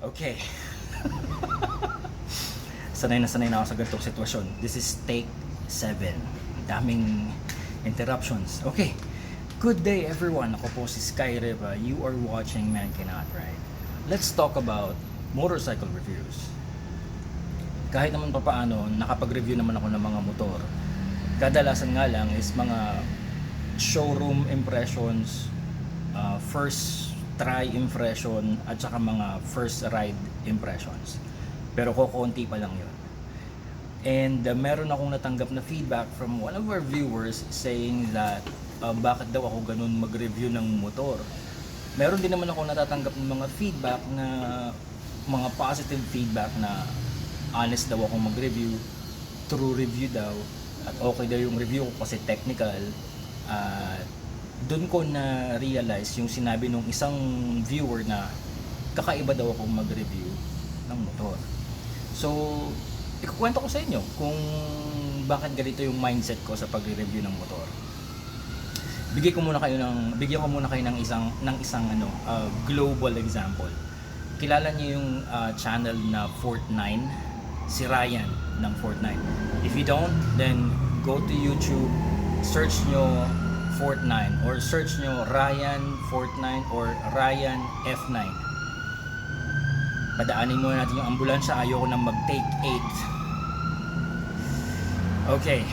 Okay. sanay na sanay na ako sa ganitong sitwasyon. This is take 7. Daming interruptions. Okay. Good day everyone. Ako po si Sky Riva. You are watching Man Cannot Ride. Let's talk about motorcycle reviews. Kahit naman pa paano, nakapag-review naman ako ng mga motor. Kadalasan nga lang is mga showroom impressions, uh, first try impression, at saka mga first ride impressions. Pero kukunti pa lang yun. And uh, meron akong natanggap na feedback from one of our viewers saying that uh, bakit daw ako ganun mag-review ng motor. Meron din naman ako natatanggap ng mga feedback na mga positive feedback na honest daw akong mag-review, true review daw, at okay daw yung review ko kasi technical. At doon ko na realize yung sinabi nung isang viewer na kakaiba daw akong mag-review ng motor. So, ikukwento ko sa inyo kung bakit ganito yung mindset ko sa pagre-review ng motor. Bigyan ko muna kayo ng bigyan ko muna kayo ng isang ng isang ano uh, global example. Kilala niyo yung uh, channel na Fortnite, si Ryan ng Fortnite. If you don't, then go to YouTube, search nyo Fortnite or search nyo Ryan Fortnite or Ryan F9 padaanin muna natin yung ambulansya. Ayoko nang mag take 8 okay.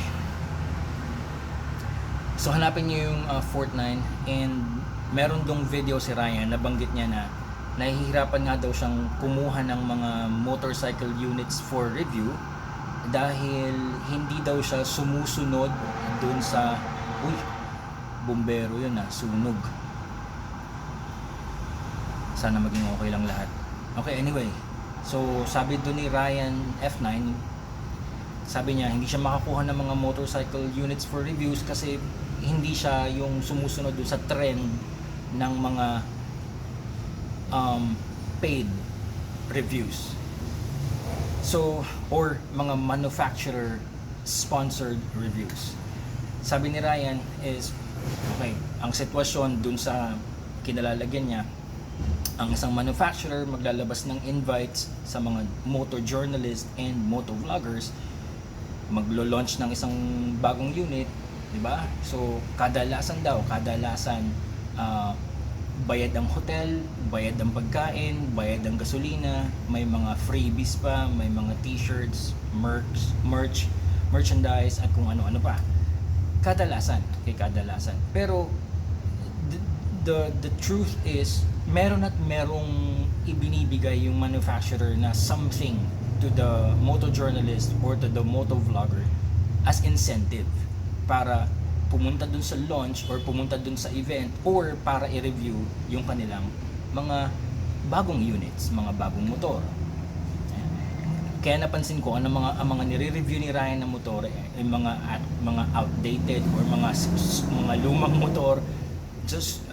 So hanapin niyo yung uh, Fortnite and meron dong video si Ryan. Nabanggit niya na nahihirapan nga daw siyang kumuha ng mga motorcycle units for review dahil hindi daw siya sumusunod dun sa uy bumbero yun ah sunog sana maging okay lang lahat Okay, anyway. So, sabi doon ni Ryan F9, sabi niya, hindi siya makakuha ng mga motorcycle units for reviews kasi hindi siya yung sumusunod sa trend ng mga um, paid reviews. So, or mga manufacturer sponsored reviews. Sabi ni Ryan is, okay, ang sitwasyon dun sa kinalalagyan niya, ang isang manufacturer maglalabas ng invites sa mga motor journalists and motor vloggers maglo-launch ng isang bagong unit, 'di ba? So, kadalasan daw, kadalasan ah, bayad ang hotel, bayad ang pagkain, bayad ang gasolina, may mga freebies pa, may mga t-shirts, merch, merch, merchandise at kung ano-ano pa. Kadalasan, kay kadalasan. Pero the, the the truth is meron at merong ibinibigay yung manufacturer na something to the moto journalist or to the moto vlogger as incentive para pumunta dun sa launch or pumunta dun sa event or para i-review yung kanilang mga bagong units, mga bagong motor. Kaya napansin ko ang mga ang mga nire-review ni Ryan na motor eh, ay mga at, mga outdated or mga mga lumang motor just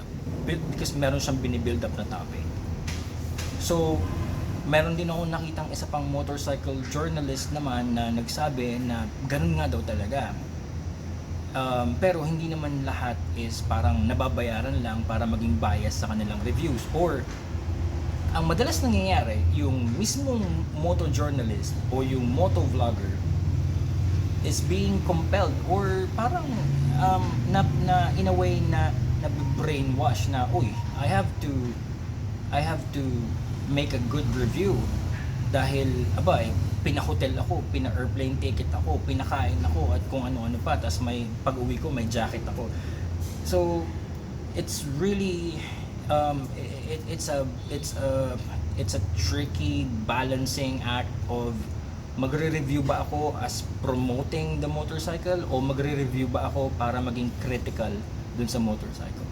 because meron siyang binibuild up na topic. So, meron din ako nakitang isa pang motorcycle journalist naman na nagsabi na ganun nga daw talaga. Um, pero hindi naman lahat is parang nababayaran lang para maging bias sa kanilang reviews or ang madalas nangyayari yung mismong moto journalist o yung moto vlogger is being compelled or parang um, na, na in a way na na brainwash na uy I have to I have to make a good review. Dahil aba eh, pinahotel ako, pina-airplane ticket ako, pinakain ako at kung ano-ano pa tapos may pag-uwi ko may jacket ako. So it's really um, it, it's a it's a it's a tricky balancing act of magre-review ba ako as promoting the motorcycle o magre-review ba ako para maging critical dun sa motorcycle.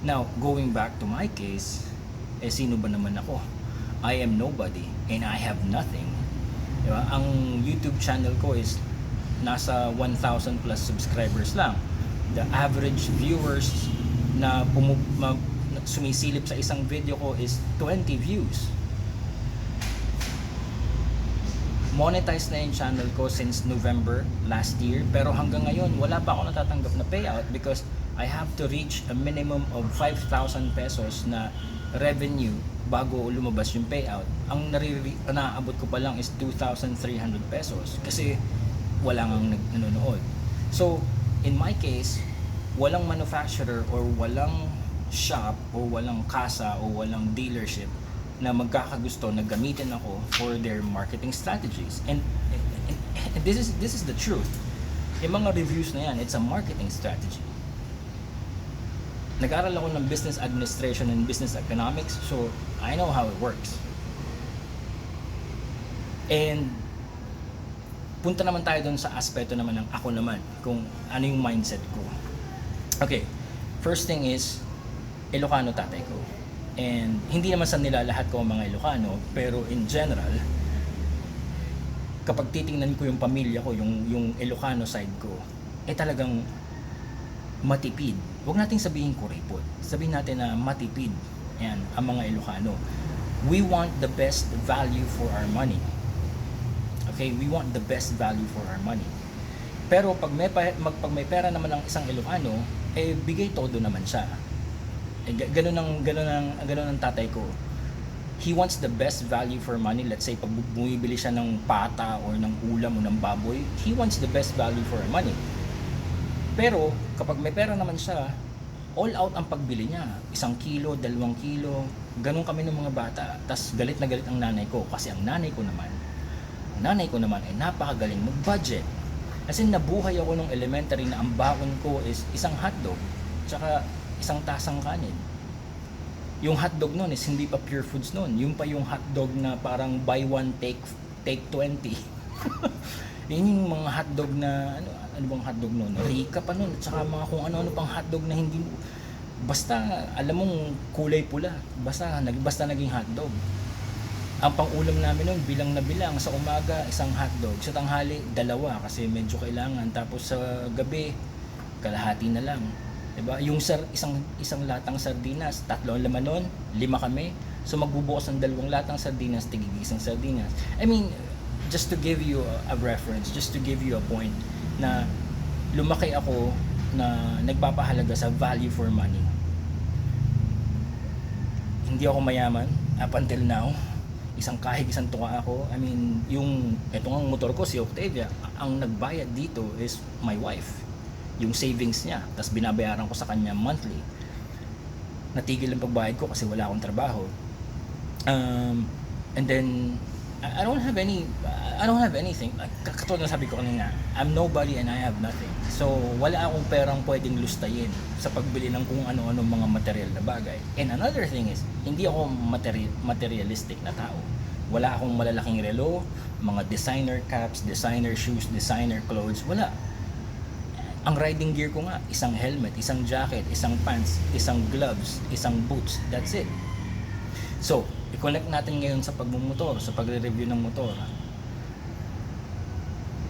Now, going back to my case, eh sino ba naman ako? I am nobody and I have nothing. Diba? Ang YouTube channel ko is nasa 1,000 plus subscribers lang. The average viewers na pumu- sumisilip sa isang video ko is 20 views. monetize na yung channel ko since November last year pero hanggang ngayon wala pa ako natatanggap na payout because I have to reach a minimum of 5,000 pesos na revenue bago lumabas yung payout, ang nariri naaabot ko pa lang is 2,300 pesos kasi wala nang nanonood. So, in my case, walang manufacturer or walang shop o walang kasa o walang dealership na magkakagusto na gamitin ako for their marketing strategies. And, and, and this is this is the truth. Yung mga reviews na yan, it's a marketing strategy. Nag-aral ako ng business administration and business economics, so I know how it works. And punta naman tayo doon sa aspeto naman ng ako naman, kung ano yung mindset ko. Okay, first thing is, Ilocano tatay ko. And hindi naman sa nila lahat ko mga Ilocano, pero in general, kapag titingnan ko yung pamilya ko, yung, yung Ilocano side ko, eh talagang matipid. Huwag nating sabihin kuripot. Sabihin natin na matipid. Yan, ang mga Ilocano. We want the best value for our money. Okay, we want the best value for our money. Pero pag may, pag may pera naman ang isang Ilocano, eh bigay todo naman siya. Eh, ga- ganun ang ganun ang ganun ang tatay ko. He wants the best value for money. Let's say pag bu- bumibili siya ng pata or ng ulam o ng baboy, he wants the best value for money. Pero kapag may pera naman siya, all out ang pagbili niya. Isang kilo, dalawang kilo, ganun kami ng mga bata. Tapos galit na galit ang nanay ko kasi ang nanay ko naman, ang nanay ko naman ay napakagaling mag-budget. Kasi nabuhay ako nung elementary na ang bakon ko is isang hotdog, tsaka isang tasang kanin. Yung hotdog noon is hindi pa pure foods noon. Yung pa yung hotdog na parang buy one take take 20. Yun yung mga hotdog na ano ano bang hotdog noon? Rica pa noon at saka mga kung ano-ano pang hotdog na hindi basta alam mong kulay pula. Basta nag basta naging hotdog. Ang pangulam namin noon bilang na bilang sa umaga isang hotdog, sa tanghali dalawa kasi medyo kailangan tapos sa gabi kalahati na lang. 'Di ba? Yung sar, isang isang latang sardinas, tatlo ang laman nun, lima kami. So magbubukas ng dalawang latang sardinas, tigigisang sardinas. I mean, just to give you a, a reference, just to give you a point na lumaki ako na nagpapahalaga sa value for money. Hindi ako mayaman up until now. Isang kahig, isang tuka ako. I mean, yung etong ang motor ko, si Octavia, ang nagbayad dito is my wife yung savings niya, tapos binabayaran ko sa kanya monthly. Natigil ang pagbayad ko kasi wala akong trabaho. Um, and then, I don't have any, I don't have anything. K- Katulad na sabi ko kanina, I'm nobody and I have nothing. So, wala akong perang pwedeng lustayin sa pagbili ng kung ano-ano mga material na bagay. And another thing is, hindi ako materi- materialistic na tao. Wala akong malalaking relo, mga designer caps, designer shoes, designer clothes, wala ang riding gear ko nga, isang helmet, isang jacket, isang pants, isang gloves, isang boots. That's it. So, i-connect natin ngayon sa pagmumotor, sa pagre-review ng motor.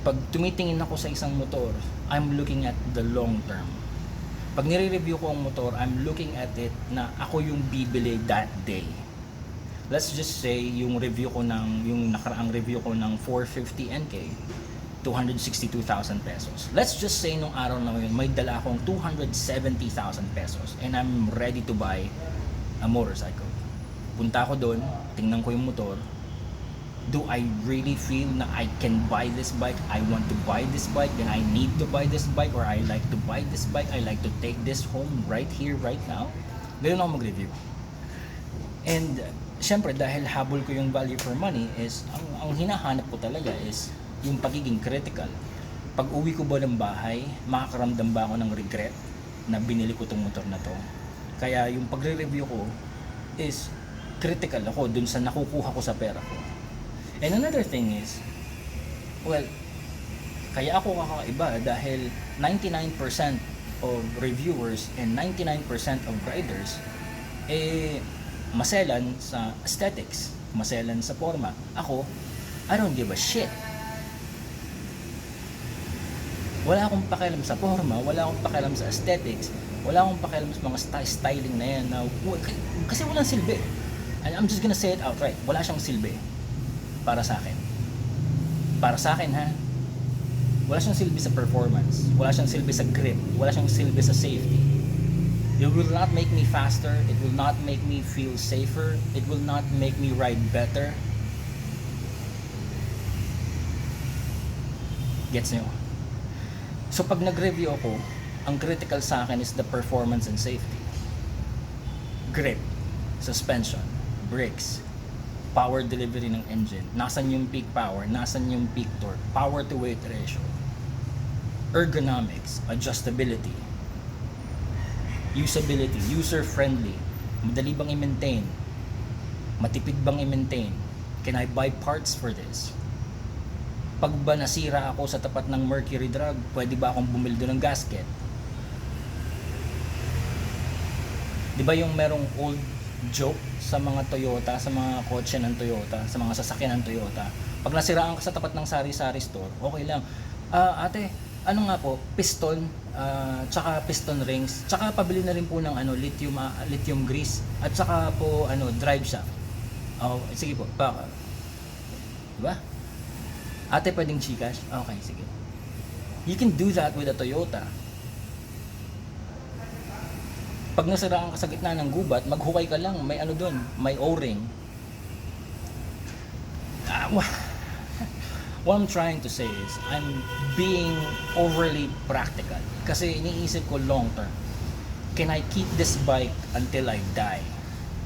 Pag tumitingin ako sa isang motor, I'm looking at the long term. Pag nire-review ko ang motor, I'm looking at it na ako yung bibili that day. Let's just say yung review ko ng yung nakaraang review ko ng 450 NK 262,000 pesos. Let's just say nung araw na yun, may dala akong 270,000 pesos and I'm ready to buy a motorcycle. Punta ako doon, tingnan ko yung motor. Do I really feel na I can buy this bike? I want to buy this bike and I need to buy this bike or I like to buy this bike. I like to take this home right here, right now. Ganun ako mag-review. And syempre dahil habol ko yung value for money is ang, ang hinahanap ko talaga is yung pagiging critical. Pag uwi ko ba ng bahay, makakaramdam ba ako ng regret na binili ko tong motor na to? Kaya yung pagre-review ko is critical ako dun sa nakukuha ko sa pera ko. And another thing is, well, kaya ako kakaiba dahil 99% of reviewers and 99% of riders eh maselan sa aesthetics, maselan sa forma. Ako, I don't give a shit. Wala akong pakialam sa forma, wala akong pakialam sa aesthetics, wala akong pakialam sa mga sty- styling na yan na kasi walang silbi. And I'm just gonna say it outright. Wala siyang silbi para sa akin. Para sa akin ha, wala siyang silbi sa performance, wala siyang silbi sa grip, wala siyang silbi sa safety. It will not make me faster. It will not make me feel safer. It will not make me ride better. Gets nyo? So pag nag-review ako, ang critical sa akin is the performance and safety. Grip, suspension, brakes, power delivery ng engine, nasan yung peak power, nasan yung peak torque, power to weight ratio, ergonomics, adjustability, usability, user-friendly, madali bang i-maintain, matipid bang i-maintain, can I buy parts for this? Pag ba nasira ako sa tapat ng mercury drug, pwede ba akong bumili doon ng gasket? Di ba yung merong old joke sa mga Toyota, sa mga kotse ng Toyota, sa mga sasakyan ng Toyota? Pag nasiraan ka sa tapat ng sari-sari store, okay lang. Ah, ate, ano nga po, piston, ah, tsaka piston rings, tsaka pabili na rin po ng ano, lithium, ah, lithium grease, at tsaka po ano, drive shaft. Oh, sige po, pa, diba? Ate, pwedeng Gcash? Okay, sige. You can do that with a Toyota. Pag nasiraan ka sa gitna ng gubat, maghukay ka lang, may ano doon, may O-ring. Ah, wha- what I'm trying to say is, I'm being overly practical. Kasi iniisip ko long term. Can I keep this bike until I die?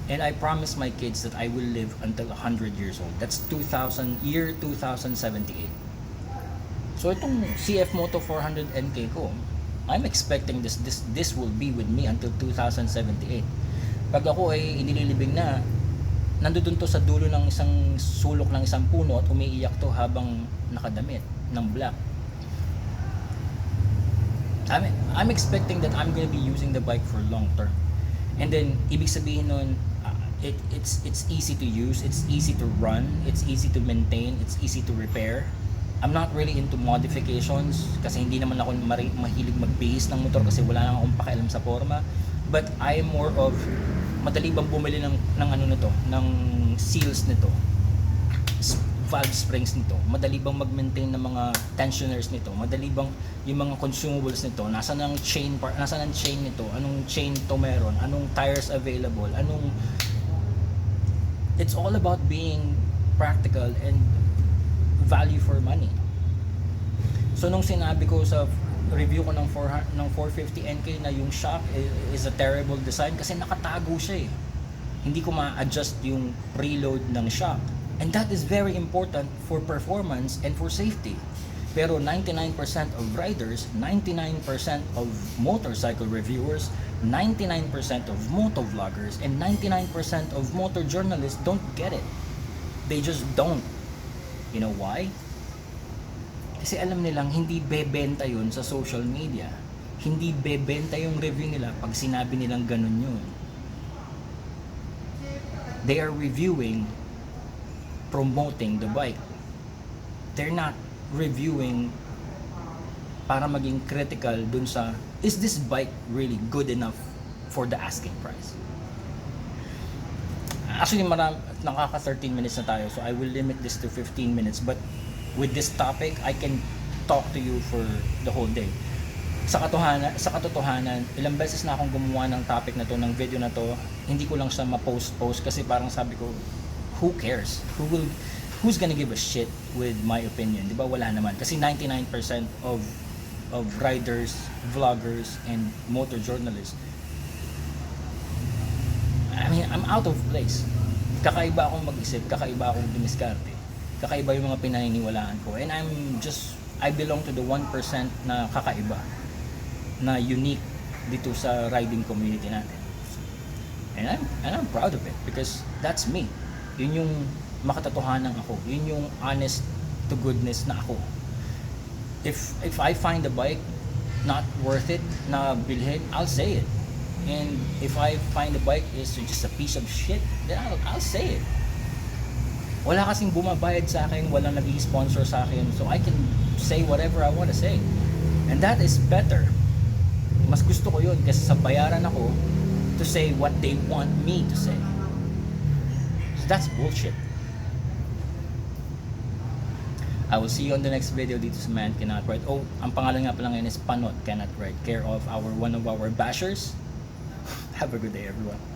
And I promise my kids that I will live until 100 years old. That's 2000, year 2078. So itong CF Moto 400 NK ko, I'm expecting this this this will be with me until 2078. Pag ako ay inililibing na, nandoon to sa dulo ng isang sulok ng isang puno at umiiyak to habang nakadamit ng black. I'm, I'm expecting that I'm gonna be using the bike for long term. And then, ibig sabihin nun, it, it's, it's easy to use, it's easy to run, it's easy to maintain, it's easy to repair. I'm not really into modifications kasi hindi naman ako mahilig magbihis ng motor kasi wala naman akong pakialam sa forma. But I am more of madali bang bumili ng, ng ano nito, ng seals nito, valve springs nito, madali bang mag-maintain ng mga tensioners nito, madali bang yung mga consumables nito, nasa ang chain par, nasa ang chain nito, anong chain to meron, anong tires available, anong it's all about being practical and value for money. So nung sinabi ko sa review ko ng 400, ng 450 NK na yung shock is a terrible design kasi nakatago siya eh. Hindi ko ma-adjust yung preload ng shock. And that is very important for performance and for safety. Pero 99% of riders, 99% of motorcycle reviewers, 99% of motovloggers, and 99% of motor journalists don't get it. They just don't. You know why? Kasi alam nilang hindi bebenta yun sa social media. Hindi bebenta yung review nila pag sinabi nilang ganun yun. They are reviewing, promoting the bike. They're not reviewing para maging critical dun sa is this bike really good enough for the asking price? Actually, maram, nakaka 13 minutes na tayo so I will limit this to 15 minutes but with this topic, I can talk to you for the whole day. Sa katotohanan, sa katotohanan, ilang beses na akong gumawa ng topic na to, ng video na to, hindi ko lang siya ma-post-post kasi parang sabi ko, who cares? Who will who's gonna give a shit with my opinion? 'Di ba? Wala naman kasi 99% of of riders, vloggers and motor journalists I mean, I'm out of place. Kakaiba akong mag-isip, kakaiba akong dumiskarte. Kakaiba yung mga pinaniniwalaan ko. And I'm just, I belong to the 1% na kakaiba. Na unique dito sa riding community natin. And I'm, and I'm proud of it because that's me. Yun yung makatotohanan ako. Yun yung honest to goodness na ako. If, if I find a bike not worth it na bilhin, I'll say it. And if I find the bike is just a piece of shit, then I'll, I'll say it. Wala kasing bumabayad sa akin, walang nag sponsor sa akin, so I can say whatever I want to say. And that is better. Mas gusto ko yun kasi sa bayaran ako to say what they want me to say. So that's bullshit. I will see you on the next video dito sa Man Cannot Ride. Oh, ang pangalan nga pala ngayon is Panot Cannot Ride. Care of our one of our bashers. Have a good day, everyone.